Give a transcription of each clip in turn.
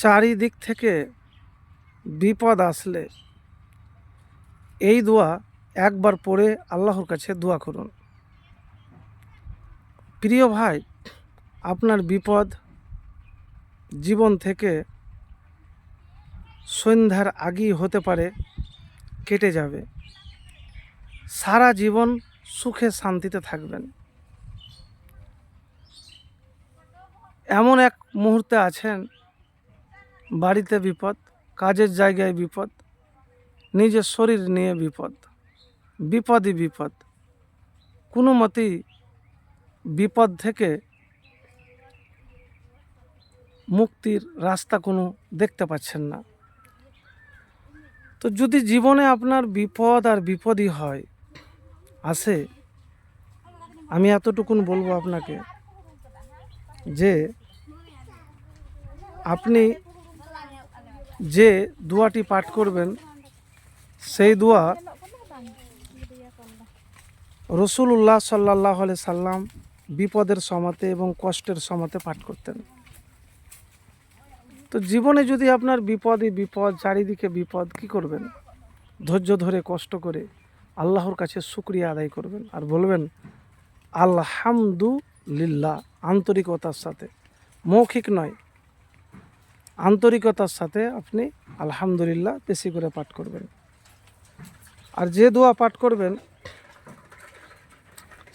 চারিদিক থেকে বিপদ আসলে এই দোয়া একবার পড়ে আল্লাহর কাছে দোয়া করুন। প্রিয় ভাই, আপনার বিপদ জীবন থেকে সন্ধ্যার আগেই হতে পারে, কেটে যাবে। সারা জীবন সুখে শান্তিতে থাকবেন। এমন এক মুহূর্তে আছেন বাড়িতে বিপদ, কাজের জায়গায় বিপদ, নিজের শরীর নিয়ে বিপদ, বিপদই বিপদ। কোনো মতেই বিপদ থেকে মুক্তির রাস্তা কোনো দেখতে পাচ্ছেন না। তো যদি জীবনে আপনার বিপদ আর বিপদই হয়, আসে, আমি এতটুকুন বলব আপনাকে যে আপনি যে দোয়াটি পাঠ করবেন, সেই দোয়া রসুল্লাহ সাল্লাহ আলি সাল্লাম বিপদের সমাতে এবং কষ্টের সমাতে পাঠ করতেন। তো জীবনে যদি আপনার বিপদই বিপদ, চারিদিকে বিপদ, কি করবেন? ধৈর্য ধরে, কষ্ট করে আল্লাহর কাছে শুক্রিয়া আদায় করবেন আর বলবেন, আলহামদুলিল্লাহ। আন্তরিকতার সাথে। মৌখিক নয় আন্তরিকতার সাথে আপনি আলহামদুলিল্লাহ বেশি করে পাঠ করবেন। আর যে দোয়া পাঠ করবেন,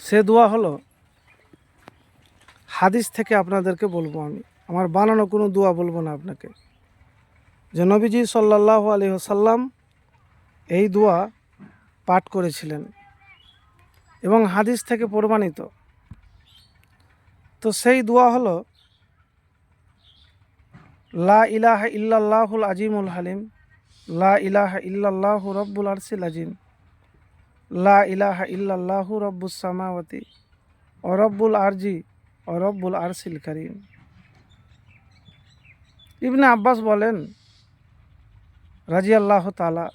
সে দোয়া হলো, হাদিস থেকে আপনাদেরকে বলব আমি। আমার বানানো কোনো দোয়া বলব না আপনাকে। যে নবীজি সাল্লাহ আলী সাল্লাম এই দোয়া পাঠ করেছিলেন এবং হাদিস থেকে প্রমাণিত। তো সেই দোয়া হলো লা ইলাহা ইল্লাল্লাহুল আজিমুল হালিম। লা ইলাহা ইল্লাল্লাহু রব্বুল আরসিল আজিম। লা ইলাহা ইল্লাল্লাহু রব্বুস সামাওয়াতি। ও রব্বুল আরজি, ও রব্বুল আরসিল করিম। ইবনে আব্বাস বলেন রাজি আল্লাহ তালা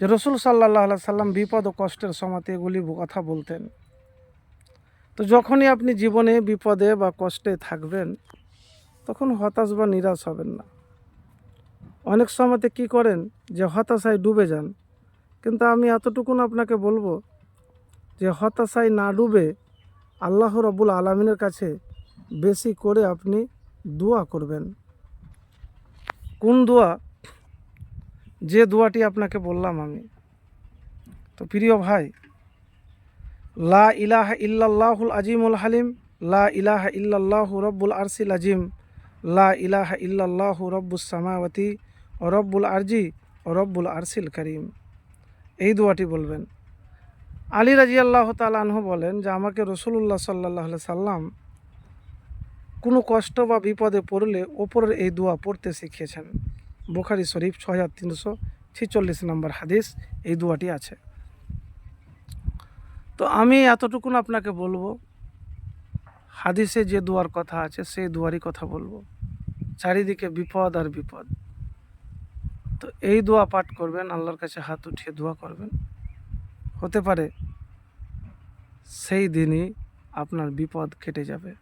যে রসুল সাল্লাহ সাল্লাম বিপদ ও কষ্টের সময়তে এগুলি কথা বলতেন। তো যখনই আপনি জীবনে বিপদে বা কষ্টে থাকবেন তখন হতাশ বা নিরাশ হবেন না। অনেক সময়তে কি করেন যে হতাশায় ডুবে যান। কিন্তু আমি এতটুকুন আপনাকে বলব যে হতাশায় না ডুবে আল্লাহ রবুল আলমিনের কাছে বেশি করে আপনি দোয়া করবেন। কোন দোয়া? যে দোয়াটি আপনাকে বললাম আমি। তো প্রিয় ভাই, লা ইলাহা ইল্লাল্লাহুল আজিমুল হালিম, লা ইলাহা ইল্লাল্লাহু রব্বুল আরসিল আজিম লা ইলাহা ইল্লাল্লাহু রব্বুস সামাওয়াতি ও রব্বুল আরজি রব্বুল আরসিল করিম। এই দোয়াটি বলবেন। আলী রাজি আল্লাহ তালাহ বলেন যে, আমাকে রসুল্লাহ সাল্লাহ সাল্লাম কোনো কষ্ট বা বিপদে পড়লে ওপরের এই দোয়া পড়তে শিখিয়েছেন। বুখারি শরীফ ছ হাজার তিনশো ছিচল্লিশ নম্বর হাদিস এই দোয়াটি আছে। তো আমি এতটুকুন আপনাকে বলব, হাদিসে যে দোয়ার কথা আছে সেই দোয়ারই কথা বলব। চারিদিকে বিপদ আর বিপদ। তো এই দোয়া পাঠ করবেন, আল্লাহর কাছে হাত উঠিয়ে দোয়া করবেন। হতে পারে সেই দিনই আপনার বিপদ কেটে যাবে।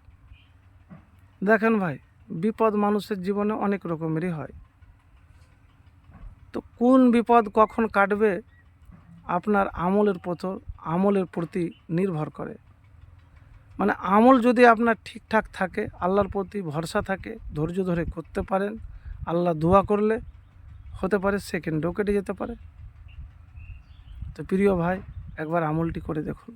দেখেন ভাই, বিপদ মানুষের জীবনে অনেক রকমেরই হয়। তো কোন বিপদ কখন কাটবে? আপনার আমলের পথর আমলের প্রতি নির্ভর করে। মানে আমল যদি আপনার ঠিকঠাক থাকে, আল্লাহর প্রতি ভরসা থাকে, ধৈর্য ধরে করতে পারেন, আল্লাহ দোয়া করলে হতে পারে সেকেন্ডও কেটে যেতে পারে। তো প্রিয় ভাই, একবার আমলটি করে দেখুন।